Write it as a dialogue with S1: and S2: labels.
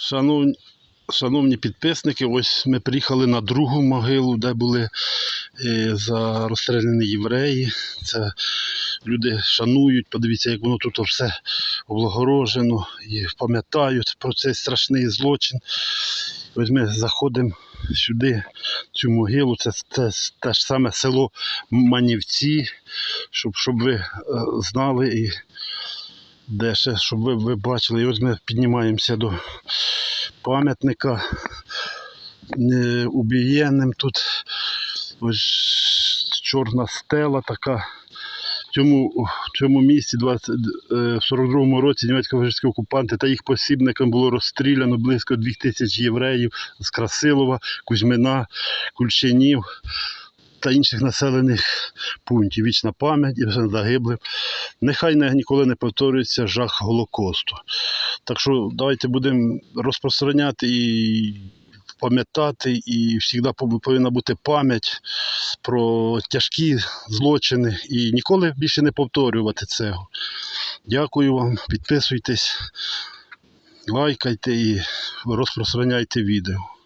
S1: Шановні, шановні підписники, ось ми приїхали на другу могилу, де були е, за розстріляні євреї. Це люди шанують, подивіться, як воно тут все облагорожено і пам'ятають про цей страшний злочин. Ось ми заходимо сюди, цю могилу. Це, це те ж саме село Манівці, щоб, щоб ви е, знали і де ще, щоб ви, ви бачили. І ось ми піднімаємося до пам'ятника е, убієнним. Тут ось чорна стела така. В цьому, в цьому місці 20, е, в 42-му році німецько-фашистські окупанти та їх посібникам було розстріляно близько 2000 євреїв з Красилова, Кузьмина, Кульчинів та інших населених пунктів. Вічна пам'ять і все загиблим. Нехай не, ніколи не повторюється жах Голокосту. Так що давайте будемо розпространяти і пам'ятати, і завжди повинна бути пам'ять про тяжкі злочини і ніколи більше не повторювати цього. Дякую вам, підписуйтесь, лайкайте і розпространяйте відео.